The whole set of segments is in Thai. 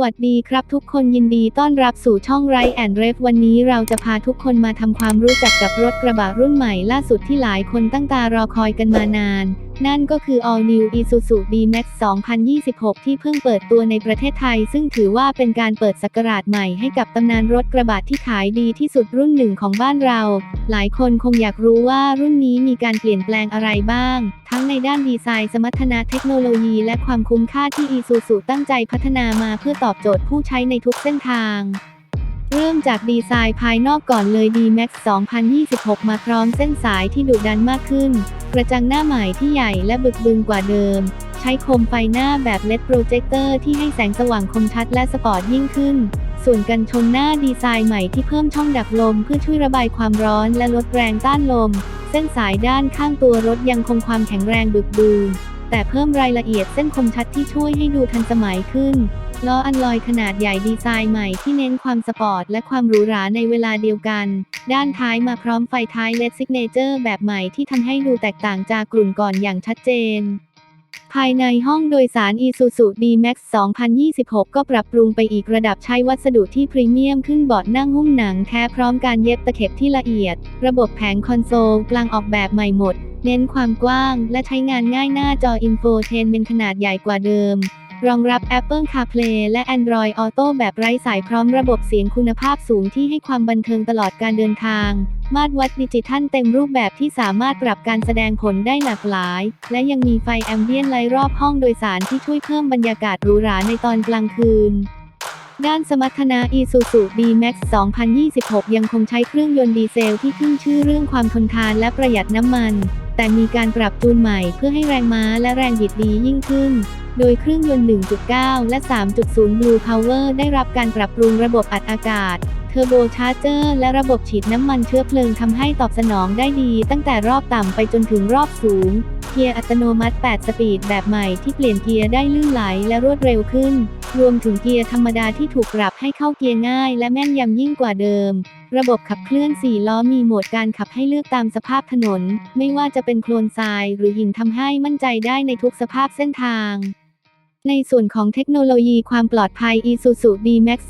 วัสดีครับทุกคนยินดีต้อนรับสู่ช่องไรแอนเรฟวันนี้เราจะพาทุกคนมาทำความรู้จักกับรถกระบะรุ่นใหม่ล่าสุดที่หลายคนตั้งตารอคอยกันมานาน นั่นก็คือ All New Isuzu D-Max 2026 ที่เพิ่งเปิดตัวในประเทศไทย ซึ่งถือว่าเป็นการเปิดศักราชใหม่ให้กับตำนานรถกระบะที่ขายดีที่สุดรุ่นหนึ่งของบ้านเรา หลายคนคงอยากรู้ว่ารุ่นนี้มีการเปลี่ยนแปลงอะไรบ้าง ทั้งในด้านดีไซน์สมรรถนะเทคโนโลยี และความคุ้มค่าที่ Isuzu ตั้งใจพัฒนามาเพื่อตอบโจทย์ผู้ใช้ในทุกเส้นทางเริ่มจากดีไซน์ภายนอกก่อนเลย D-Max 2026 มาพร้อมเส้นสายที่ดุดันมากขึ้น กระจังหน้าใหม่ที่ใหญ่และบึกบึนกว่าเดิม ใช้โคมไฟหน้าแบบ LED โปรเจคเตอร์ที่ให้แสงสว่างคมชัดและสปอร์ตยิ่งขึ้น ส่วนกันชนหน้าดีไซน์ใหม่ที่เพิ่มช่องดักลมเพื่อช่วยระบายความร้อนและลดแรงต้านลม เส้นสายด้านข้างตัวรถยังคงความแข็งแรงบึกบืนแต่เพิ่มรายละเอียดเส้นคมชัดที่ช่วยให้ดูทันสมัยขึ้น ล้ออันลอยขนาดใหญ่ดีไซน์ใหม่ที่เน้นความสปอร์ตและความหรูหราในเวลาเดียวกัน ด้านท้ายมาพร้อมไฟท้าย LED Signature แบบใหม่ที่ทำให้ดูแตกต่างจากกลุ่นก่อนอย่างชัดเจน ภายในห้องโดยสาร Isuzu D-Max 2026 ก็ปรับปรุงไปอีกระดับใช้วัสดุที่พรีเมียมขึ้นเบาะนั่งหุ้มหนังแท้พร้อมการเย็บตะเข็บที่ละเอียด ระบบแผงคอนโซลกลางออกแบบใหม่หมด เน้นความกว้าง และใช้งานง่ายหน้าจอ Infotainment ขนาดใหญ่กว่าเดิม รองรับ Apple CarPlay และ Android Auto แบบไร้สายพร้อมระบบเสียงคุณภาพสูงที่ให้ความบันเทิงตลอดการเดินทาง มาตรวัดดิจิทัลเต็มรูปแบบที่สามารถปรับการแสดงผลได้หลากหลาย และยังมีไฟแอมเบียนไลท์รอบห้องโดยสารที่ช่วยเพิ่มบรรยากาศหรูหราในตอนกลางคืนด้านสมรรถนะ Isuzu D-Max 2026 ยังคงใช้เครื่องยนต์ดีเซลที่ขึ้นชื่อเรื่องความทนทานและประหยัดน้ำมัน แต่มีการปรับจูนใหม่เพื่อให้แรงม้าและแรงบิดดียิ่งขึ้น โดยเครื่องยนต์ 1.9 และ 3.0 Blue Power ได้รับการปรับปรุงระบบอัดอากาศ เทอร์โบชาร์เจอร์ และระบบฉีดน้ำมันเชื้อเพลิงทำให้ตอบสนองได้ดีตั้งแต่รอบต่ำไปจนถึงรอบสูง เกียร์อัตโนมัติ 8 สปีดแบบใหม่ที่เปลี่ยนเกียร์ได้ลื่นไหลและรวดเร็วขึ้น รวมถึงเกียร์ธรรมดาที่ถูกปรับให้เข้าเกียร์ง่าย และแม่นยำยิ่งกว่าเดิมระบบขับเคลื่อน 4 ล้อมีโหมดการขับให้เลือกตามสภาพถนน ไม่ว่าจะเป็นโคลนทรายหรือหินทำให้มั่นใจได้ในทุกสภาพเส้นทาง ในส่วนของเทคโนโลยีความปลอดภัย Isuzu D-Max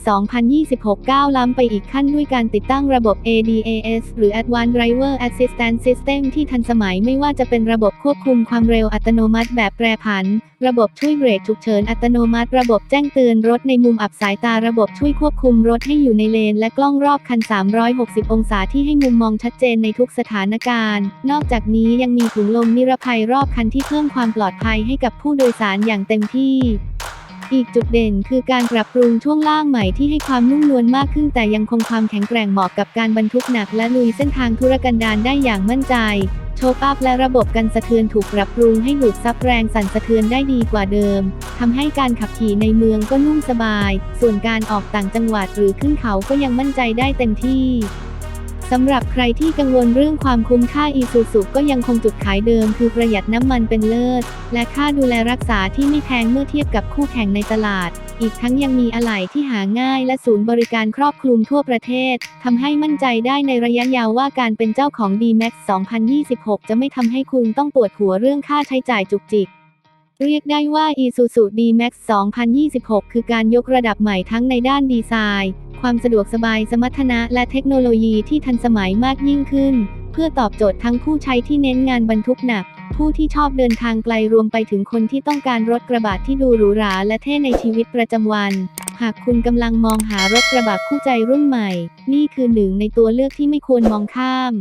2026 ก้าวล้ำไปอีกขั้นด้วยการติดตั้งระบบ ADAS หรือ Advanced Driver Assistance System ที่ทันสมัยไม่ว่าจะเป็นระบบควบคุมความเร็วอัตโนมัติแบบแปรผัน ระบบช่วยเบรกฉุกเฉินอัตโนมัติ ระบบแจ้งเตือนรถในมุมอับสายตาระบบช่วยควบคุมรถให้อยู่ในเลน และกล้องรอบคัน 360 องศาที่ให้มุมมองชัดเจนในทุกสถานการณ์ นอกจากนี้ยังมีถุงลมนิรภัยรอบคันที่เพิ่มความปลอดภัยให้กับผู้โดยสารอย่างเต็มที่อีกจุดเด่นคือการปรับปรุงช่วงล่างใหม่ที่ให้ความนุ่มนวลมากขึ้นแต่ยังคงความแข็งแกร่งเหมาะกับการบรรทุกหนักและลุยเส้นทางธุรกันดารได้อย่างมั่นใจ โชคอัพและระบบกันสะเทือนถูกปรับปรุงให้ดูดซับแรงสั่นสะเทือนได้ดีกว่าเดิมทำให้การขับขี่ในเมืองก็นุ่มสบาย ส่วนการออกต่างจังหวัดหรือขึ้นเขาก็ยังมั่นใจได้เต็มที่ สำหรับใครที่กังวลเรื่องความคุ้มค่า Isuzu ก็ยังคงจุดขายเดิมคือประหยัดน้ำมันเป็นเลิศ และค่าดูแลรักษาที่ไม่แพงเมื่อเทียบกับคู่แข่งในตลาด อีกทั้งยังมีอะไหล่ที่หาง่ายและศูนย์บริการครอบคลุมทั่วประเทศทำให้มั่นใจได้ในระยะยาวว่าการเป็นเจ้าของ D-Max 2026 จะไม่ทำให้คุณต้องปวดหัวเรื่องค่าใช้จ่ายจุกจิก เรียกได้ว่า Isuzu D-Max 2026 คือการยกระดับใหม่ทั้งในด้านดีไซน์ ความสะดวกสบายสมรรถนะและเทคโนโลยีที่ทันสมัยมากยิ่งขึ้น เพื่อตอบโจทย์ทั้งผู้ใช้ที่เน้นงานบรรทุกหนัก ผู้ที่ชอบเดินทางไกลรวมไปถึงคนที่ต้องการรถกระบะที่ดูหรูหราและเท่ในชีวิตประจำวัน หากคุณกำลังมองหารถกระบะคู่ใจรุ่นใหม่ นี่คือหนึ่งในตัวเลือกที่ไม่ควรมองข้าม